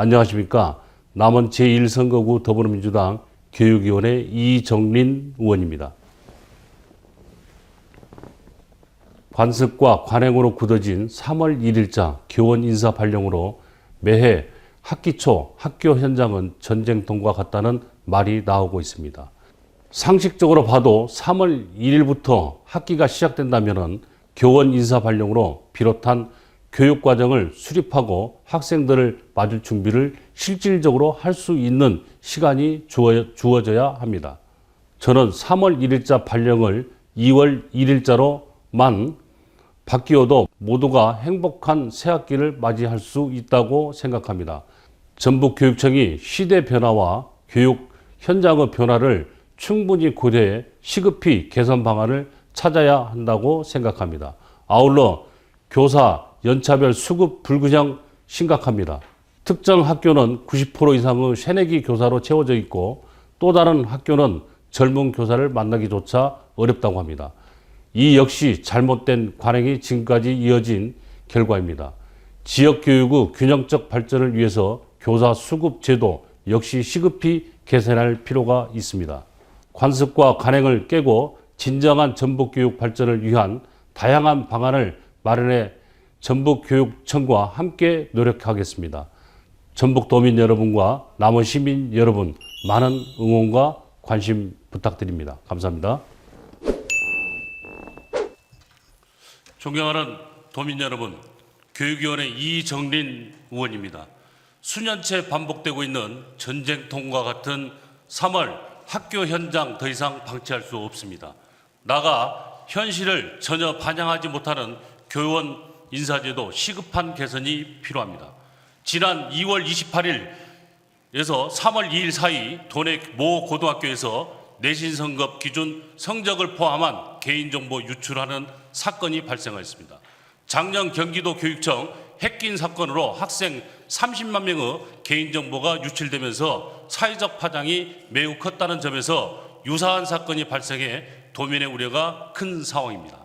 안녕하십니까. 남원 제1선거구 더불어민주당 교육위원회 이정린 의원입니다. 관습과 관행으로 굳어진 3월 1일자 교원 인사 발령으로 매해 학기 초 학교 현장은 전쟁통과 같다는 말이 나오고 있습니다. 상식적으로 봐도 3월 1일부터 학기가 시작된다면 교원 인사 발령으로 비롯한 교육 과정을 수립하고 학생들을 맞을 준비를 실질적으로 할 수 있는 시간이 주어- 주어져야 합니다. 저는 3월 1일자 발령을 2월 1일자로만 바뀌어도 모두가 행복한 새학기를 맞이할 수 있다고 생각합니다. 전북교육청이 시대 변화와 교육 현장의 변화를 충분히 고려해 시급히 개선 방안을 찾아야 한다고 생각합니다. 아울러 교사 연차별 수급 불균형 심각합니다. 특정 학교는 90% 이상의 새내기 교사로 채워져 있고 또 다른 학교는 젊은 교사를 만나기조차 어렵다고 합니다. 이 역시 잘못된 관행이 지금까지 이어진 결과입니다. 지역 교육의 균형적 발전을 위해서 교사 수급 제도 역시 시급히 개선할 필요가 있습니다. 관습과 관행을 깨고 진정한 전북 교육 발전을 위한 다양한 방안을 마련해 전북 교육청과 함께 노력하겠습니다. 전북 도민 여러분과 남원 시민 여러분 많은 응원과 관심 부탁드립니다. 감사합니다. 존경하는 도민 여러분, 교육위원회 이정린 의원입니다. 수년째 반복되고 있는 전쟁통과 같은 3월 학교 현장 더 이상 방치할 수 없습니다. 나가 현실을 전혀 반영하지 못하는 교원 인사제도 시급한 개선이 필요합니다. 지난 2월 28일에서 3월 2일 사이 도내 모 고등학교에서 내신 성급 기준 성적을 포함한 개인정보 유출하는 사건이 발생하였습니다. 작년 경기도 교육청 핵긴 사건으로 학생 30만 명의 개인정보가 유출되면서 사회적 파장이 매우 컸다는 점에서 유사한 사건이 발생해 도민의 우려가 큰 상황입니다.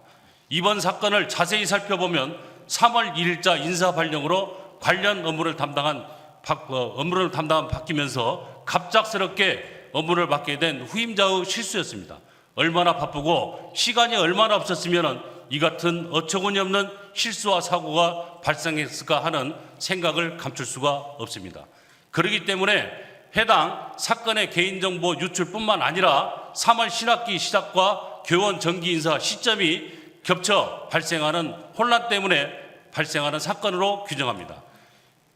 이번 사건을 자세히 살펴보면 3월 1일자 인사 발령으로 관련 업무를 담당한 박- 어, 업무를 담당한 바뀌면서 갑작스럽게 업무를 맡게 된 후임자의 실수였습니다. 얼마나 바쁘고 시간이 얼마나 없었으면 이 같은 어처구니 없는 실수와 사고가 발생했을까 하는 생각을 감출 수가 없습니다. 그렇기 때문에 해당 사건의 개인정보 유출뿐만 아니라 3월 신학기 시작과 교원 정기 인사 시점이 겹쳐 발생하는 혼란 때문에 발생하는 사건으로 규정합니다.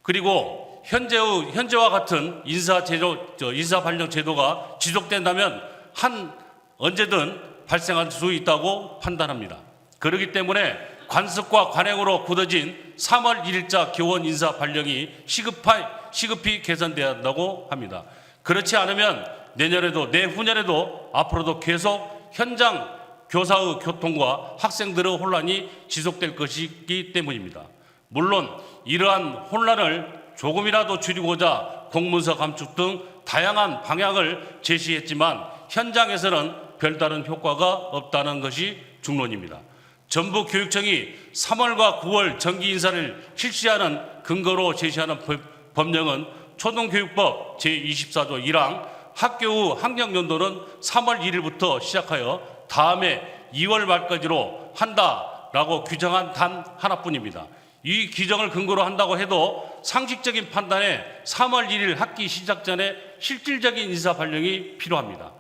그리고 현재의 현재와 같은 인사 제도 저 인사 발령 제도가 지속된다면 한 언제든 발생할 수 있다고 판단합니다. 그렇기 때문에 관습과 관행으로 굳어진 3월 1일자 교원 인사 발령이 시급하, 시급히 개선돼야 한다고 합니다. 그렇지 않으면 내년에도 내후년에도 앞으로도 계속 현장 교사의 교통과 학생들의 혼란이 지속될 것이기 때문입니다. 물론 이러한 혼란을 조금이라도 줄이고자 공문서 감축 등 다양한 방향을 제시했지만 현장에서는 별다른 효과가 없다는 것이 중론입니다. 전북 교육청이 3월과 9월 정기 인사를 실시하는 근거로 제시하는 법- 법령은 초등교육법 제24조 1항 학교 후 학력연도는 3월 1일부터 시작하여 다음해 2월 말까지로 한다라고 규정한 단 하나뿐입니다. 이 규정을 근거로 한다고 해도 상식적인 판단에 3월 1일 학기 시작 전에 실질적인 인사 발령이 필요합니다.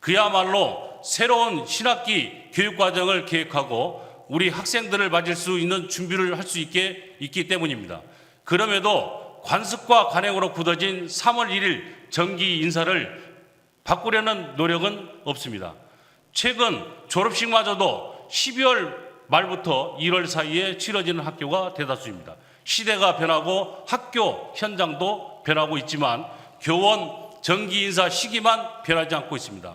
그야말로 새로운 신학기 교육 과정을 계획하고 우리 학생들을 맞을 수 있는 준비를 할 수 있게 있기 때문입니다. 그럼에도 관습과 관행으로 굳어진 3월 1일 정기 인사를 바꾸려는 노력은 없습니다. 최근 졸업식마저도 12월 말부터 1월 사이에 치러지는 학교가 대다수입니다. 시대가 변하고 학교 현장도 변하고 있지만 교원 정기 인사 시기만 변하지 않고 있습니다.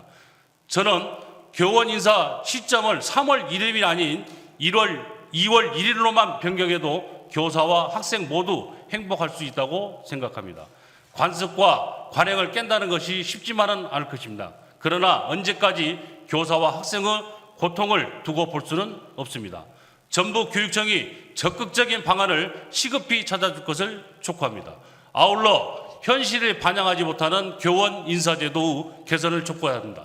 저는 교원 인사 시점을 3월 1일이 아닌 1월 2월 1일로만 변경해도 교사와 학생 모두 행복할 수 있다고 생각합니다. 관습과 관행을 깬다는 것이 쉽지만은 않을 것입니다. 그러나 언제까지 교사와 학생의 고통을 두고 볼 수는 없습니다. 전북 교육청이 적극적인 방안을 시급히 찾아줄 것을 촉구합니다. 아울러 현실에 반영하지 못하는 교원 인사제도 개선을 촉구해야 한다.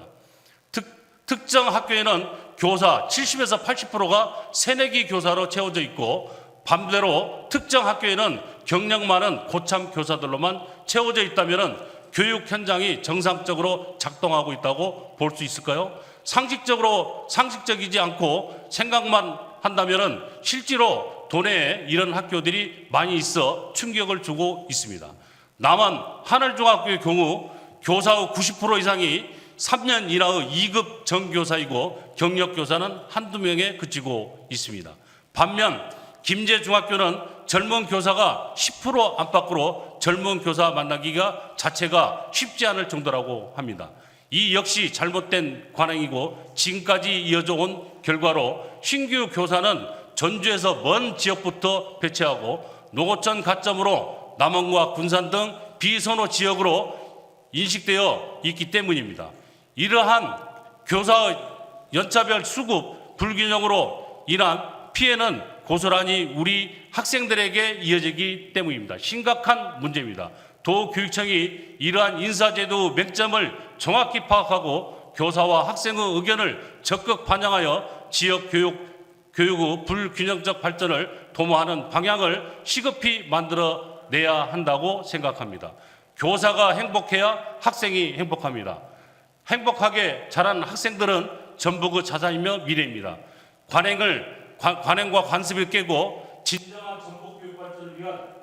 특, 특정 학교에는 교사 70에서 80%가 새내기 교사로 채워져 있고 반대로 특정 학교에는 경력 많은 고참 교사들로만 채워져 있다면 교육 현장이 정상적으로 작동하고 있다고 볼 수 있을까요? 상식적으로 상식적이지 않고 생각만 한다면 실제로 도내에 이런 학교들이 많이 있어 충격을 주고 있습니다. 남한 하늘중학교의 경우 교사의 90% 이상이 3년 이하의 2급 정교사이고 경력교사는 한두 명에 그치고 있습니다. 반면 김제중학교는 젊은 교사가 10% 안팎으로 젊은 교사 만나기가 자체가 쉽지 않을 정도라고 합니다. 이 역시 잘못된 관행이고 지금까지 이어져 온 결과로 신규 교사는 전주에서 먼 지역부터 배치하고 농어촌 가점으로 남원과 군산 등 비선호 지역으로 인식되어 있기 때문입니다. 이러한 교사 연차별 수급 불균형으로 인한 피해는 고스란히 우리 학생들에게 이어지기 때문입니다. 심각한 문제입니다. 도교육청이 이러한 인사제도 맹점을 정확히 파악하고 교사와 학생의 의견을 적극 반영하여 지역 교육 교육의 불균형적 발전을 도모하는 방향을 시급히 만들어 내야 한다고 생각합니다. 교사가 행복해야 학생이 행복합니다. 행복하게 자란 학생들은 전부 그 자산이며 미래입니다. 관행을 관행과 관습을 깨고 진정한 정복 교육 발전을 위한